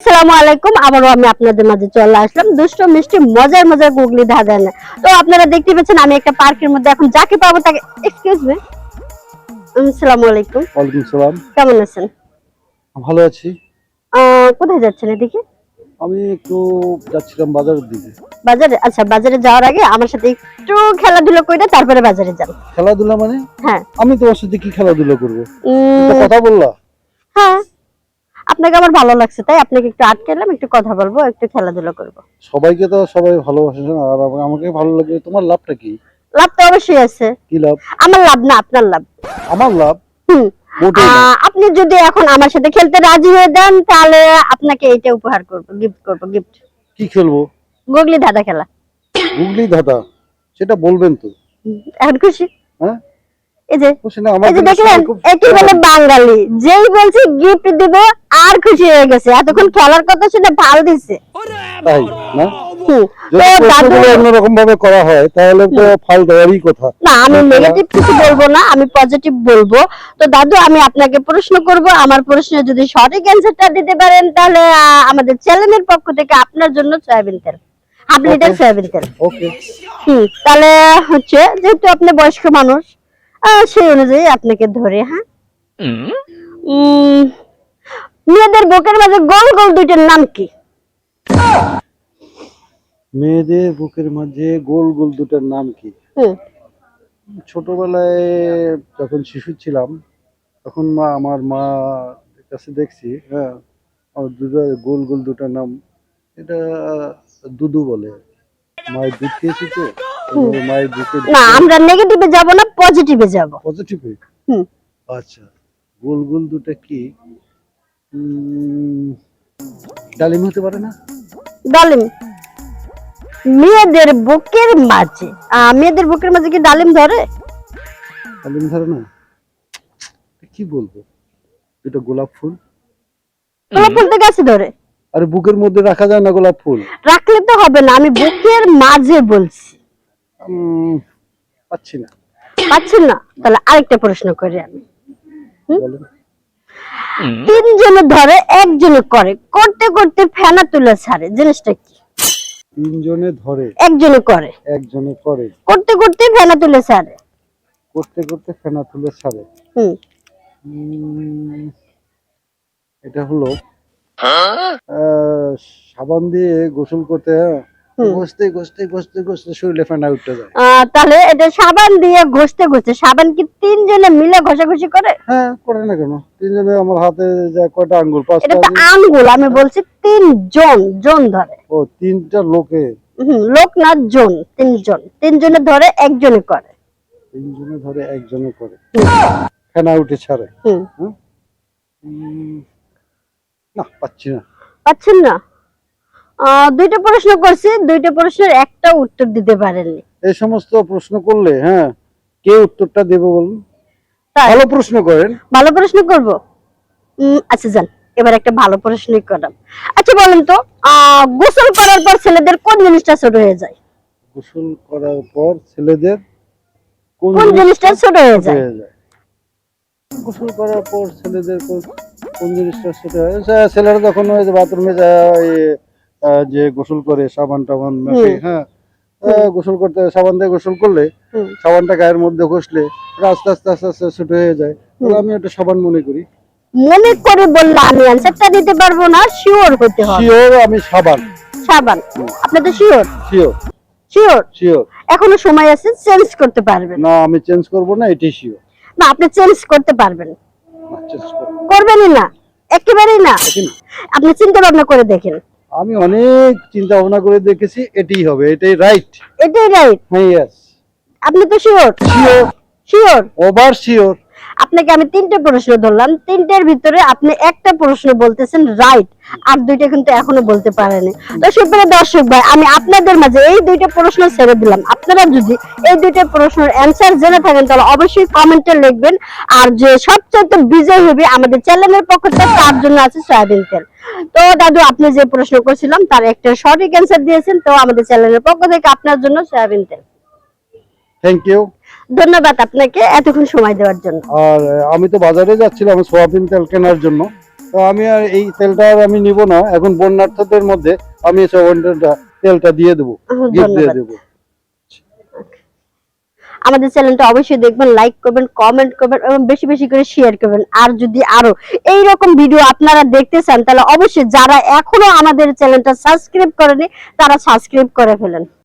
আসসালামু আলাইকুম। আবারও আমি আপনাদের মাঝে চলে আসলাম। দুষ্ট মিষ্টি মজার মজার গুগলি ধাঁধা তো আপনারা দেখতে পাচ্ছেন আমি একটা পার্কের মধ্যে এখন যাকে পাবো তাকে এক্সকিউজ মি আসসালামু আলাইকুম। ওয়ালাইকুম সালাম। কেমন আছেন? ভালো আছি। আহ, কোথায় যাচ্ছেন এদিকে? আমি একটু যাচ্ছিলাম বাজারের দিকে। বাজারে? আচ্ছা বাজারে যাওয়ার আগে আমার সাথে একটু খেলাধুলা করে তারপরে বাজারে যান। খেলাধুলা মানে? হ্যাঁ। আমি তোমার সাথে কি খেলাধুলা করব? কথা বললা? হ্যাঁ। আপনাকে আমার ভালো লাগছে তাই আপনাকে একটু আটকেলাম একটু কথা বলব একটু খেলাধুলা করব। সবাইকে তো সবাই ভালোবাসে আর আমাকে ভালো লাগে তোমার লাভটা কি? লাভ তো অবশ্যই আছে। কি লাভ? আমার লাভ না আপনার লাভ। আমার লাভ? হুম। আপনি যদি এখন আমার সাথে খেলতে রাজি হয়ে দেন তাহলে আপনাকে এটা উপহার করব গিফট করব গিফট কি খেলব? গুগলি দাদা খেলা। গুগলি দাদা সেটা বলবেন তো। এখন খুশি? হ্যাঁ? এই যে খুশি না আমার এই যে দেখলেন একই বলে বাঙালি। যেই বলছি গিফট দিব আর খুশি হয়ে গেছে। এতক্ষণ খেলার কথা শুনে ভালো দিছে। তাই না? হুম, তো যদি দাদু প্রশ্নগুলো অন্যরকম ভাবে করা হয় তাহলে তো ফাল দেওয়ারই কথা। না আমি নেগেটিভ কিছু বলব না আমি পজিটিভ বলব। তো দাদু আমি আপনাকে প্রশ্ন করব আমার প্রশ্নে যদি সঠিক অ্যান্সারটা দিতে পারেন তাহলে আমাদের চ্যানেলের পক্ষ থেকে আপনার জন্য সয়াবিন তেল। হাফ লিটার সয়াবিন তেল। ওকে হুম তাহলে হচ্ছে যেহেতু আপনি বয়স্ক মানুষ সেই অনুযায়ী আপনাকে ধরে হ্যাঁ? উম, মেয়েদের বুকের মাঝে গোল গোল দুইটার নাম কি? মেয়েদের বুকের মাঝে গোল গোল দুটার নাম কি? ছোটবেলায় যখন শিশু ছিলাম তখন মা আমার মা কাছে দেখছি হ্যাঁ আমার দুটো গোল গোল দুটার নাম এটা দুদু বলে। মায়ের দুধ খেয়েছি তো। না আমরা নেগেটিভে যাব না পজিটিভে যাব। পজিটিভ হুম। আচ্ছা গোল গোল দুটা কি? ডালিম হতে পারে না? ডালিম। মেয়েদের বুকের মাঝে। মেয়েদের বুকের মাঝে কি ডালিম ধরে? ডালিম ধরে না? কি বলব? এটা গোলাপ ফুল। গোলাপ ফুল তো গাছে ধরে। আরে বুকের মধ্যে রাখা যায় না গোলাপ ফুল। রাখলে তো হবে না আমি বুকের মাঝে বলছি। পাচ্ছি না। পাচ্ছেন না? তাহলে আরেকটা প্রশ্ন করি আমি। তিনজনে ধরে একজনে করে করতে করতে ফেনা তুলে ছাড়ে জিনিসটা কি? তিনজনে ধরে একজনে করে। একজনে করে। করতে করতে ফেনা তুলে ছাড়ে। করতে করতে ফেনা তুলে ছাড়ে। হুম। এটা হলো আহ, সাবান দিয়ে গোসল করতে হ্যাঁ। ঘষতে ঘষতে ঘষতে ঘষতে শরীরে ফেনা যায়। তাহলে এটা সাবান দিয়ে ঘষতে ঘষতে সাবান কি তিনজনে মিলে ঘষাঘষি করে? হ্যাঁ করে না কেন? তিনজনে আমার হাতে যায় কয়টা আঙ্গুল এটা পাঁচটা তো আঙ্গুল? আমি বলছি তিনজন জন ধরে। ও তিনটা লোকে? লোক না জন তিনজন। তিনজনে ধরে একজনে করে। তিনজনে ধরে একজনে করে। ফেনা উঠে ছাড়ে। হুম। হ্যাঁ? না পাচ্ছি না। পাচ্ছেন না? দুইটা প্রশ্ন করছি দুইটা প্রশ্নের একটা উত্তর দিতে পারেননি। এই সমস্ত প্রশ্ন করলে হ্যাঁ কে উত্তরটা দেবে বলুন? ভালো প্রশ্ন করেন। ভালো প্রশ্ন করব? আচ্ছা যান এবার একটা ভালো প্রশ্নই করাম। আচ্ছা বলেন তো গোসল করার পর ছেলেদের কোন জিনিসটা ছোট হয়ে যায়? গোসল করার পর ছেলেদের কোন জিনিসটা ছোট হয়ে যায়? গোসল করার পর ছেলেদের কোন- জিনিসটা সেটা হয় সে- ছেলেরা যখন বাথরুমে যায় যে গোসল করে সাবান টাবান মেখে, হ্যাঁ? গোসল করতে সাবান দিয়ে গোসল করলে সাবানটা গায়ের মধ্যে ঘষলে আস্তে আস্তে আস্তে আস্তে ছোট হয়ে যায়। তাহলে আমি একটা সাবান মনে করি। মনে করে বললে আমি অ্যান্সারটা দিতে পারব না শিওর হতে হবে। শিওর আমি সাবান। সাবান। আপনি তো শিওর শিওর শিওর শিওর এখনও সময় আছে চেঞ্জ করতে পারবেন। না আমি চেঞ্জ করব না এটাই শিওর না আপনি চেঞ্জ করতে পারবেন। চেঞ্জ করব করবেনই না। একেবারেই না, আপনি চিন্তা ভাবনা করে দেখেন। আমি অনেক চিন্তা ভাবনা করে দেখেছি এটাই হবে এটাই রাইট এটাই রাইট হ্যাঁ ইয়েস আপনি তো sure sure sure over sure আপনাকে আমি তিনটে প্রশ্ন ধরলাম তিনটের ভিতরে আপনি একটা প্রশ্ন বলতেছেন রাইট আর দুইটা কিন্তু এখনও বলতে পারেনি। তো সুপ্রিয় দর্শক ভাই আমি আপনাদের মাঝে এই দুইটা প্রশ্ন ছেড়ে দিলাম। আপনারা যদি এই দুইটা প্রশ্নের অ্যান্সার জেনে থাকেন তাহলে অবশ্যই কমেন্টে লিখবেন। আর যে সবচেয়ে বিজয় হবে আমাদের চ্যানেলের পক্ষ থেকে তার জন্য আছে সয়াবিন তেল। তো দাদু আপনি যে প্রশ্ন করছিলাম তার একটা সঠিক অ্যান্সার দিয়েছেন। তো আমাদের চ্যানেলের পক্ষ থেকে আপনার জন্য সয়াবিন তেল। থ্যাংক ইউ ধন্যবাদ আপনাকে এতক্ষণ সময় দেওয়ার জন্য। আর আমি তো বাজারে যাচ্ছিলাম সোয়াবিন তেল কেনার জন্য। তো আমি আর এই তেলটা আর আমি নিব না। এখন বন্যার্থদের মধ্যে আমি সেভেন্টিটা তেলটা দিয়ে দেবো গিফট দিয়ে দেবো। আমাদের চ্যানেলটা অবশ্যই দেখবেন লাইক করবেন কমেন্ট করবেন এবং বেশি বেশি করে শেয়ার করবেন। আর যদি আরও এই রকম ভিডিও আপনারা দেখতে চান, তাহলে অবশ্যই যারা এখনও আমাদের চ্যানেলটা সাবস্ক্রাইব করেনি, তারা সাবস্ক্রাইব করে ফেলেন।